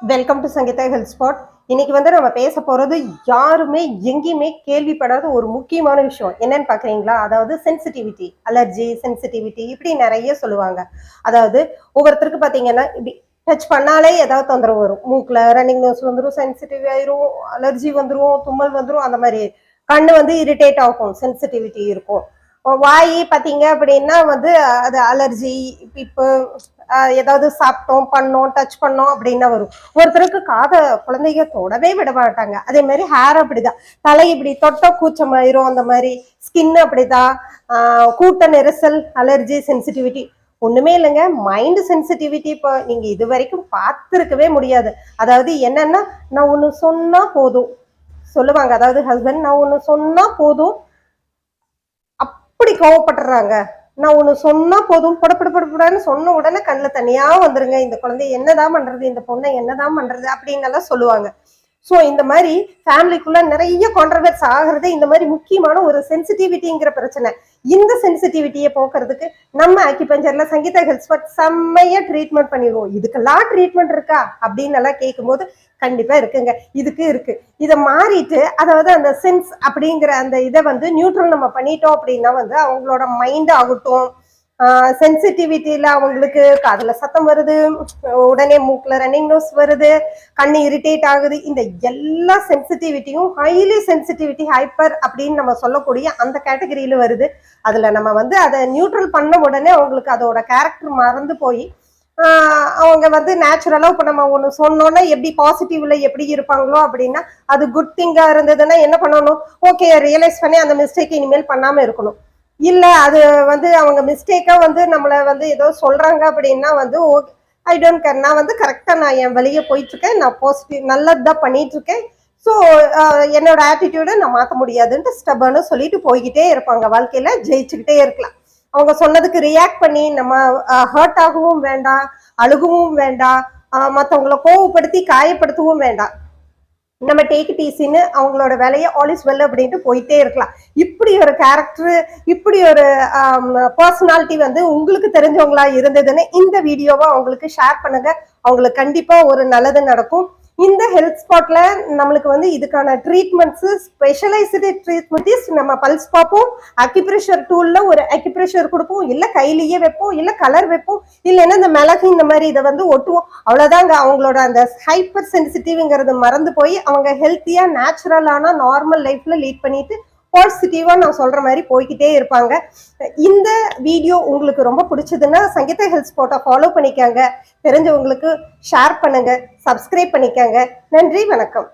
Welcome to Sangeetha health spot இன்னைக்கு வந்து நம்ம பேச போறது யாருமே எங்கேயுமே கேள்விப்படாத ஒரு முக்கியமான விஷயம். என்னன்னு பாக்குறீங்களா அதாவது சென்சிட்டிவிட்டி அலர்ஜி சென்சிட்டிவிட்டி இப்படி நிறைய சொல்லுவாங்க. அதாவது ஒவ்வொருத்தருக்கு பாத்தீங்கன்னா இப்படி டச் பண்ணாலே ஏதாவது தொந்தரவு வரும். மூக்கில் ரன்னிங் நோஸ் வந்துடும் சென்சிட்டிவ் ஆயிரும் அலர்ஜி வந்துடும் தும்மல் வந்துடும் அந்த மாதிரி கண்ணு வந்து இரிட்டேட் ஆகும். சென்சிட்டிவிட்டி இருக்கும். வாய் பார்த்தீங்க அப்படின்னா வந்து அது அலர்ஜி இப்போ ஏதாவது சாப்பிட்டோம் பண்ணோம் டச் பண்ணோம் அப்படின்னா வரும். ஒருத்தருக்கு காதை குழந்தைங்க தொடவே விட மாட்டாங்க. அதே மாதிரி ஹேர் அப்படிதான். தலை இப்படி தொட்ட கூச்சமாயிரும் அந்த மாதிரி ஸ்கின் அப்படிதான். கூட்ட நெரிசல் அலர்ஜி சென்சிட்டிவிட்டி ஒண்ணுமே இல்லைங்க. மைண்ட் சென்சிட்டிவிட்டி இப்போ நீங்க இது வரைக்கும் பார்த்துருக்கவே முடியாது. அதாவது என்னன்னா நான் ஒன்று சொன்னா போதும். சொல்லுவாங்க. அதாவது ஹஸ்பண்ட் நான் ஒன்று சொன்னா போதும். அப்படி கோவப்படுறாங்க நான் ஒன்று சொன்னா போதும். படப்பட படப்படான்னு சொன்ன உடனே கண்ணில் தனியா வந்துருங்க. இந்த குழந்தை என்னதான் பண்றது? இந்த பொண்ணை என்னதான் பண்றது? அப்படின்னு எல்லாம் சொல்லுவாங்க. ஸோ இந்த மாதிரி ஃபேமிலிக்குள்ள நிறைய கான்ட்ரவர்ஸ் ஆகிறது இந்த மாதிரி முக்கியமான ஒரு சென்சிட்டிவிட்டிங்கிற பிரச்சனை. இந்த சென்சிட்டிவிட்டியை போக்குறதுக்கு நம்ம ஆக்கிபஞ்சர்ல சங்கீதா ஹெல்த் ஸ்பாட் செம்மையா ட்ரீட்மெண்ட் பண்ணிடுவோம். இதுக்கெல்லாம் ட்ரீட்மெண்ட் இருக்கா? அப்படின்னு எல்லாம் கேட்கும்போது கண்டிப்பா இருக்குங்க. இதுக்கு இருக்கு. இதை மாறிட்டு அதாவது அந்த சென்ஸ் அப்படிங்கிற அந்த இதை வந்து நியூட்ரல் நம்ம பண்ணிட்டோம் அப்படின்னா வந்து அவங்களோட மைண்ட் ஆகட்டும். சென்சிட்டிவிட்டியில அவங்களுக்கு காதுல சத்தம் வருது உடனே மூக்கில் ரன்னிங் நோஸ் வருது கண்ணு இரிட்டேட் ஆகுது. இந்த எல்லா சென்சிட்டிவிட்டியும் ஹைலி சென்சிட்டிவிட்டி ஹைப்பர் அப்படின்னு நம்ம சொல்லக்கூடிய அந்த கேட்டகரியில வருது. அதுல நம்ம வந்து அதை நியூட்ரல் பண்ண உடனே அவங்களுக்கு அதோட கேரக்டர் மறந்து போய் அவங்க வந்து நேச்சுரலா இப்போ நம்ம ஒன்று சொன்னோன்னா எப்படி பாசிட்டிவ்ல எப்படி இருப்பாங்களோ அப்படின்னா அது குட் திங்கா இருந்ததுன்னா என்ன பண்ணணும்? ஓகே ரியலைஸ் பண்ணி அந்த மிஸ்டேக் இனிமேல் பண்ணாம இருக்கணும். இல்லை அது வந்து அவங்க மிஸ்டேக்காக வந்து நம்மளை வந்து ஏதோ சொல்கிறாங்க அப்படின்னா வந்து ஓகே ஐ டோன்ட் கேர் நான் வந்து கரெக்டாக நான் என் வழியே போயிட்டுருக்கேன். நான் பாசிட்டிவ் நல்லது தான் பண்ணிகிட்ருக்கேன் ஸோ என்னோட ஆட்டிடியூடை நான் மாற்ற முடியாதுன்ட்டு ஸ்டபன்னு சொல்லிட்டு போய்கிட்டே இருப்பாங்க. வாழ்க்கையில் ஜெயிச்சுக்கிட்டே இருக்கலாம். அவங்க சொன்னதுக்கு ரியாக்ட் பண்ணி நம்ம ஹர்ட் ஆகவும் வேண்டாம் அழுகவும் வேண்டாம். மற்றவங்கள கோவப்படுத்தி காயப்படுத்தவும் வேண்டாம். நம்ம டேக் இட் ஈஸின்னு அவங்களோட வேலையை ஆல் இஸ் வெல் அப்படின்ட்டு போயிட்டே இருக்கலாம். இப்படி ஒரு கேரக்டர் இப்படி ஒரு பர்சனாலிட்டி வந்து உங்களுக்கு தெரிஞ்சவங்களா இருந்ததுன்னு இந்த வீடியோவை அவங்களுக்கு ஷேர் பண்ணுங்க. அவங்களுக்கு கண்டிப்பா ஒரு நல்லது நடக்கும். இந்த ஹெல்த் ஸ்பாட்ல நம்மளுக்கு வந்து இதுக்கான ட்ரீட்மெண்ட்ஸ் ஸ்பெஷலைஸ்டு ட்ரீட்மெண்ட்ஸ் நம்ம பல்ஸ் பார்ப்போம் அக்யூப்ரெஷர் டூல்ல ஒரு அக்கிப்ரெஷர் கொடுப்போம் இல்ல கையிலேயே வைப்போம் இல்ல கலர் வைப்போம் இல்லைன்னா இந்த மிளகு இந்த மாதிரி இதை வந்து ஒட்டுவோம். அவ்வளவுதாங்க அவங்களோட அந்த ஹைப்பர் சென்சிட்டிவ்ங்கிறது மறந்து போய் அவங்க ஹெல்த்தியா நேச்சுரலான நார்மல் லைஃப்ல லீட் பண்ணிட்டு பாசிட்டிவாக நான் சொல்கிற மாதிரி போய்கிட்டே இருப்பாங்க. இந்த வீடியோ உங்களுக்கு ரொம்ப பிடிச்சதுன்னா சங்கீதா ஹெல்த் ஸ்பாட்டை ஃபாலோ பண்ணிக்கோங்க. தெரிஞ்சவங்களுக்கு ஷேர் பண்ணுங்கள் சப்ஸ்கிரைப் பண்ணிக்கோங்க. நன்றி வணக்கம்.